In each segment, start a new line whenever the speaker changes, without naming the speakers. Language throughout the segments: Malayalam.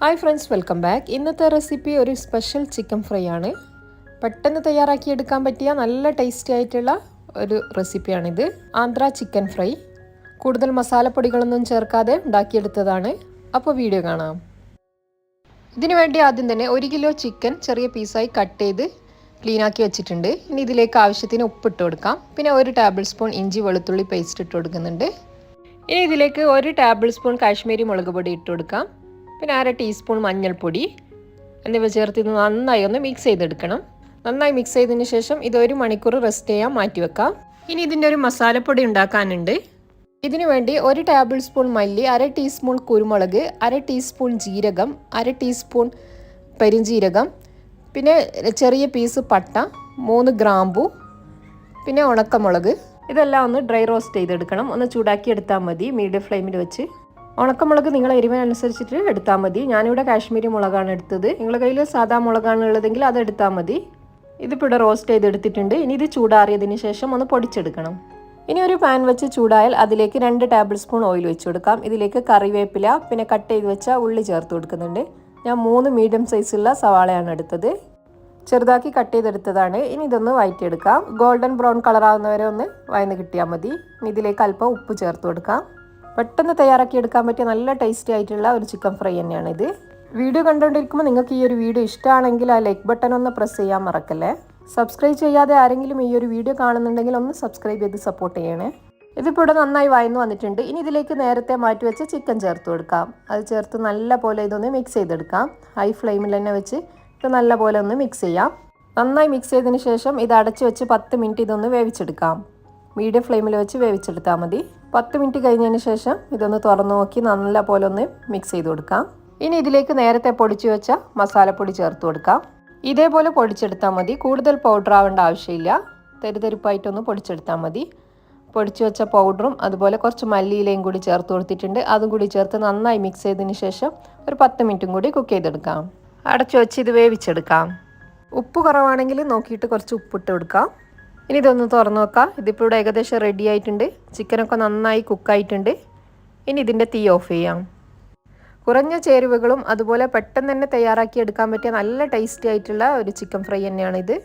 ഹായ് ഫ്രണ്ട്സ് വെൽക്കം ബാക്ക് ഇന്നത്തെ റെസിപ്പി ഒരു സ്പെഷ്യൽ ചിക്കൻ ഫ്രൈ ആണ്. പെട്ടെന്ന് തയ്യാറാക്കി എടുക്കാൻ പറ്റിയ നല്ല ടേസ്റ്റി ആയിട്ടുള്ള ഒരു റെസിപ്പിയാണിത് ആന്ധ്ര ചിക്കൻ ഫ്രൈ കൂടുതൽ മസാലപ്പൊടികളൊന്നും ചേർക്കാതെ ഉണ്ടാക്കിയെടുത്തതാണ്. അപ്പോൾ വീഡിയോ കാണാം. ഇതിനു വേണ്ടി ആദ്യം തന്നെ ഒരു കിലോ ചിക്കൻ ചെറിയ പീസായി കട്ട് ചെയ്ത് ക്ലീനാക്കി വെച്ചിട്ടുണ്ട്. ഇനി ഇതിലേക്ക് ആവശ്യത്തിന് ഉപ്പിട്ട് കൊടുക്കാം. പിന്നെ ഒരു ടേബിൾ സ്പൂൺ ഇഞ്ചി വെളുത്തുള്ളി പേസ്റ്റ് ഇട്ട് കൊടുക്കുന്നുണ്ട്. ഇനി ഇതിലേക്ക് ഒരു ടേബിൾ സ്പൂൺ കാശ്മീരി മുളക് പൊടി ഇട്ട് കൊടുക്കാം. പിന്നെ അര ടീസ്പൂൺ മഞ്ഞൾപ്പൊടി. എന്നിവ ചേർത്ത് ഇത് നന്നായി ഒന്ന് മിക്സ് ചെയ്തെടുക്കണം. നന്നായി മിക്സ് ചെയ്തതിന് ശേഷം ഇത് ഒരു മണിക്കൂർ റെസ്റ്റ് ചെയ്യാൻ മാറ്റി വെക്കാം. ഇനി ഇതിന്റെ ഒരു മസാലപ്പൊടി ഉണ്ടാക്കാനുണ്ട്. ഇതിനു വേണ്ടി ഒരു ടേബിൾ സ്പൂൺ മല്ലി അര ടീസ്പൂൺ കുരുമുളക് അര ടീസ്പൂൺ ജീരകം അര ടീസ്പൂൺ പെരിഞ്ജീരകം പിന്നെ ചെറിയ പീസ് പട്ട മൂന്ന് ഗ്രാമ്പു പിന്നെ ഉണക്കമുളക്. ഇതെല്ലാം ഒന്ന് ഡ്രൈ റോസ്റ്റ് ചെയ്തെടുക്കണം. ഒന്ന് ചൂടാക്കി എടുത്താൽ മതി. മീഡിയം ഫ്ലെയിമിൽ വെച്ച്. ഉണക്കമുളക് നിങ്ങൾ എരിവിനനുസരിച്ചിട്ട് എടുത്താൽ മതി. ഞാനിവിടെ കാശ്മീരി മുളകാണ് എടുത്തത്. നിങ്ങളുടെ കയ്യിൽ സാധാ മുളകാണ് ഉള്ളതെങ്കിൽ അത് എടുത്താൽ മതി. ഇതിപ്പോൾ ഇവിടെ റോസ്റ്റ് ചെയ്തെടുത്തിട്ടുണ്ട്. ഇനി ഇത് ചൂടാറിയതിന് ശേഷം ഒന്ന് പൊടിച്ചെടുക്കണം. ഇനി ഒരു പാൻ വെച്ച് ചൂടായാൽ അതിലേക്ക് രണ്ട് ടേബിൾ സ്പൂൺ ഓയിൽ വെച്ച് കൊടുക്കാം. ഇതിലേക്ക് കറിവേപ്പില പിന്നെ കട്ട് ചെയ്ത് വെച്ച ഉള്ളി ചേർത്ത് കൊടുക്കുന്നുണ്ട്. ഞാൻ മൂന്ന് മീഡിയം സൈസുള്ള സവാളയാണ് എടുത്തത്. ചെറുതാക്കി കട്ട് ചെയ്തെടുത്തതാണ്. ഇനി ഇതൊന്ന് വഴറ്റിയെടുക്കാം ഗോൾഡൻ ബ്രൗൺ കളറാകുന്നവരെ ഒന്ന് വയന്ന് കിട്ടിയാൽ മതി. ഇതിലേക്ക് അല്പം ഉപ്പ് ചേർത്ത് കൊടുക്കാം. പെട്ടെന്ന് തയ്യാറാക്കി എടുക്കാൻ പറ്റിയ നല്ല ടേസ്റ്റി ആയിട്ടുള്ള ഒരു ചിക്കൻ ഫ്രൈ തന്നെയാണ് ഇത്. വീഡിയോ കണ്ടുകൊണ്ടിരിക്കുമ്പോൾ നിങ്ങൾക്ക് ഈ ഒരു വീഡിയോ ഇഷ്ടമാണെങ്കിൽ ആ ലൈക്ക് ബട്ടൺ ഒന്ന് പ്രസ് ചെയ്യാൻ മറക്കല്ലേ? സബ്സ്ക്രൈബ് ചെയ്യാതെ ആരെങ്കിലും ഈ ഒരു വീഡിയോ കാണുന്നുണ്ടെങ്കിൽ ഒന്ന് സബ്സ്ക്രൈബ് ചെയ്ത് സപ്പോർട്ട് ചെയ്യണേ. ഇതിപ്പോൾ ഇവിടെ നന്നായി വയന്നു വന്നിട്ടുണ്ട്. ഇനി ഇതിലേക്ക് നേരത്തെ മാറ്റി വെച്ച് ചിക്കൻ ചേർത്ത് കൊടുക്കാം. അത് ചേർത്ത് നല്ല പോലെ ഇതൊന്ന് മിക്സ് ചെയ്തെടുക്കാം. ഹൈ ഫ്ലെയിമിൽ തന്നെ വെച്ച് ഇത് നല്ല പോലെ ഒന്ന് മിക്സ് ചെയ്യാം. നന്നായി മിക്സ് ചെയ്തതിന് ശേഷം ഇത് അടച്ച് വെച്ച് പത്ത് മിനിറ്റ് ഇതൊന്ന് വേവിച്ചെടുക്കാം. മീഡിയം ഫ്ലെയിമിൽ വെച്ച് വേവിച്ചെടുത്താൽ മതി. പത്ത് മിനിറ്റ് കഴിഞ്ഞതിന് ശേഷം ഇതൊന്ന് തുറന്നു നോക്കി നല്ല പോലെ ഒന്ന് മിക്സ് ചെയ്ത് കൊടുക്കാം. ഇനി ഇതിലേക്ക് നേരത്തെ പൊടിച്ചു വെച്ച മസാലപ്പൊടി ചേർത്ത് കൊടുക്കാം. ഇതേപോലെ പൊടിച്ചെടുത്താൽ മതി. കൂടുതൽ പൗഡർ ആവേണ്ട ആവശ്യമില്ല. തെരുതെരുപ്പായിട്ടൊന്ന് പൊടിച്ചെടുത്താൽ മതി. പൊടിച്ചു വെച്ച പൗഡറും അതുപോലെ കുറച്ച് മല്ലിയിലയും കൂടി ചേർത്ത് കൊടുത്തിട്ടുണ്ട്. അതും കൂടി ചേർത്ത് നന്നായി മിക്സ് ചെയ്തതിന് ശേഷം ഒരു പത്ത് മിനിറ്റും കൂടി കുക്ക് ചെയ്തെടുക്കാം. അടച്ചു വെച്ച് ഇത് വേവിച്ചെടുക്കാം. ഉപ്പ് കുറവാണെങ്കിൽ നോക്കിയിട്ട് കുറച്ച് ഉപ്പിട്ട് കൊടുക്കാം. ഇനി ഇതൊന്ന് തുറന്നു നോക്കാം. ഇതിപ്പോൾ ഇവിടെ ഏകദേശം റെഡി ആയിട്ടുണ്ട്. ചിക്കനൊക്കെ നന്നായി കുക്കായിട്ടുണ്ട് ഇനി ഇതിന്റെ തീ ഓഫ് ചെയ്യാം. കുറഞ്ഞ ചേരുവകളും അതുപോലെ പെട്ടെന്ന് തന്നെ തയ്യാറാക്കി എടുക്കാൻ പറ്റിയ നല്ല ടേസ്റ്റി ആയിട്ടുള്ള ഒരു ചിക്കൻ ഫ്രൈ തന്നെയാണ് ഇത്.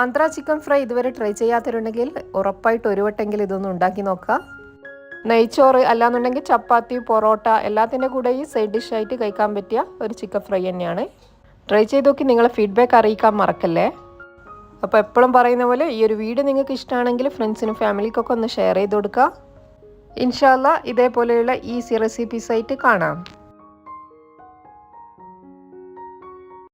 ആന്ധ്ര ചിക്കൻ ഫ്രൈ ഇതുവരെ ട്രൈ ചെയ്യാത്തവരുണ്ടെങ്കിൽ ഉറപ്പായിട്ട് ഒരു വട്ടെങ്കിലും ഇതൊന്ന് ഉണ്ടാക്കി നോക്കുക നെയ്ച്ചോറ് അല്ലാന്നുണ്ടെങ്കിൽ ചപ്പാത്തി പൊറോട്ട എല്ലാത്തിന്റെ കൂടെ ഈ സൈഡ് ഡിഷായിട്ട് കഴിക്കാൻ പറ്റിയ ഒരു ചിക്കൻ ഫ്രൈ തന്നെയാണ്. ട്രൈ ചെയ്ത് നോക്കി നിങ്ങളെ ഫീഡ്ബാക്ക് അറിയിക്കാൻ മറക്കല്ലേ? അപ്പോൾ എപ്പോഴും പറയുന്ന പോലെ ഈ ഒരു വീഡിയോ നിങ്ങൾക്ക് ഇഷ്ടമാണെങ്കിൽ ഫ്രണ്ട്സിനും ഫാമിലിക്കൊക്കെ ഒന്ന് ഷെയർ ചെയ്ത് കൊടുക്കുക. ഇൻഷാല്ല ഇതേപോലെയുള്ള ഈസി റെസിപ്പീസ് ആയിട്ട് കാണാം.